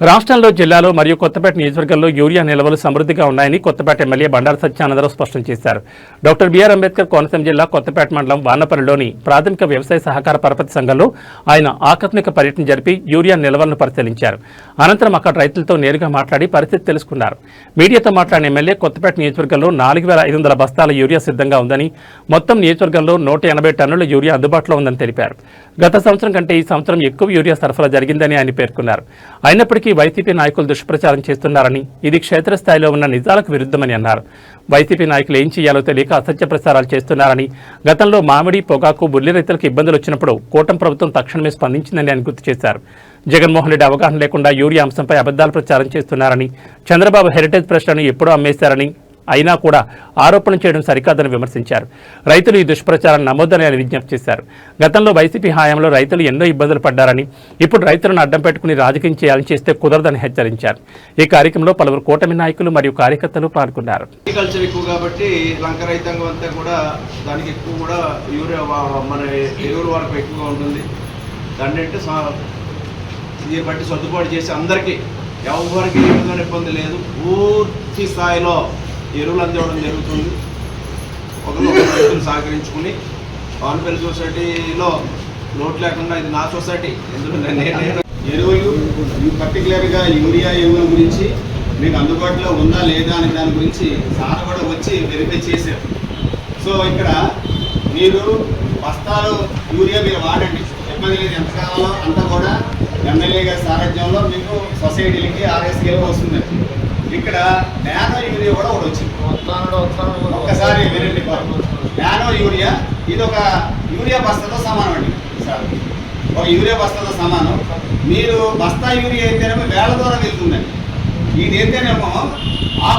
రాష్ట్రంలో జిల్లాలో మరియు కొత్తపేట నియోజకవర్గంలో యూరియా నిల్వలు సమృద్ధిగా ఉన్నాయని కొత్తపేట ఎమ్మెల్యే బండారు సత్యానందరావు స్పష్టం చేశారు. డాక్టర్ బిఆర్ అంబేద్కర్ కోనసీమ జిల్లా కొత్తపేట మండలం వానపల్లిలోని ప్రాథమిక వ్యవసాయ సహకార పరపతి సంఘంలో ఆయన ఆకస్మిక పర్యటన జరిపి యూరియా నిల్వలను పరిశీలించారు. అనంతరం అక్కడ రైతులతో నేరుగా మాట్లాడి పరిస్థితి తెలుసుకున్నారు. మీడియాతో మాట్లాడిన ఎమ్మెల్యే కొత్తపేట నియోజకవర్గంలో నాలుగు వేల ఐదు వందల బస్తాల యూరియా సిద్ధంగా ఉందని మొత్తం నియోజకవర్గంలో నూట ఎనభై టన్నుల యూరియా అందుబాటులో ఉందని తెలిపారు. గత సంవత్సరం కంటే ఈ సంవత్సరం ఎక్కువ యూరియా సరఫరా జరిగిందని ఆయన పేర్కొన్నారు. అయినప్పటికీ వైసీపీ నాయకులు దుష్ప్రచారం చేస్తున్నారని ఇది క్షేత్రస్థాయిలో ఉన్న నిజాలకు విరుద్ధమని అన్నారు. వైసీపీ నాయకులు ఏం చేయాలో తెలియక అసత్య ప్రచారాలు చేస్తున్నారని గతంలో మామిడి పొగాకు బుల్లి రైతులకు ఇబ్బందులు వచ్చినప్పుడు కూటమి ప్రభుత్వం తక్షణమే స్పందించిందని ఆయన గుర్తు చేశారు. జగన్మోహన్ రెడ్డి అవగాహన లేకుండా యూరియా అంశంపై అబద్దాలు ప్రచారం చేస్తున్నారని చంద్రబాబు హెరిటేజ్ ప్రశ్నను ఎప్పుడూ అమ్మేశారని అయినా కూడా ఆరోపణ చేయడం సరికాదని విమర్శించారు. రైతులు ఈ దుష్ప్రచారం నమ్మొద్దని ఆయన విజ్ఞప్తి చేశారు. గతంలో వైసీపీ హయాంలో రైతులు ఎన్నో ఇబ్బందులు పడ్డారని ఇప్పుడు రైతులను అడ్డం పెట్టుకుని రాజకీయం చేయాలని చేస్తే కుదరదని హెచ్చరించారు. ఈ కార్యక్రమంలో పలువురు కూటమి నాయకులు మరియు కార్యకర్తలు పాల్గొన్నారు. అగ్రికల్చర్ ఎక్కువ కాబట్టి లంక రైతాంగం అంతా కూడా దానికి ఎక్కువ కూడా యూరియా మన ఎరువుల వరకు ఎక్కువగా ఉంటుంది. దాన్ని అంటే దీన్ని బట్టి సర్దుబాటు చేసి అందరికీ ఎవరికి ఏ విధమైన ఇబ్బంది లేదు పూర్తి స్థాయిలో ఎరువులు అందివ్వడం జరుగుతుంది. ఒకరు రైతులు సహకరించుకుని పాన్పల్లి సొసైటీలో లోటు లేకుండా ఇది నా సొసైటీ. ఎందుకంటే నేను ఎరువులు పర్టికులర్గా యూరియా ఎరువుల గురించి మీకు అందుబాటులో ఉందా లేదా అనే దాని గురించి సార్ కూడా వచ్చి వెరిఫై చేశారు. సో ఇక్కడ మీరు బస్తాలు యూరియా మీరు వాడండి. ఇబ్బంది లేదు. ఎంత కావాలో అంతా కూడా ఎమ్మెల్యే గారి సారథ్యంలో మీకు సొసైటీలకి ఆర్ఎస్కేలకు వస్తుంది. ఇక్కడ నానో యూరియా కూడా ఒకటి వచ్చింది. ఒక్కసారి వినండి. నానో యూరియా ఇది ఒక యూరియా బస్తాతో సమానం అండి. సార్. ఒక యూరియా బస్తాతో సమానం. మీరు బస్తా యూరియా అయితేనేమో వేల ద్వారా వెళ్తుందండి. ఇది అయితేనేమో ఆకుల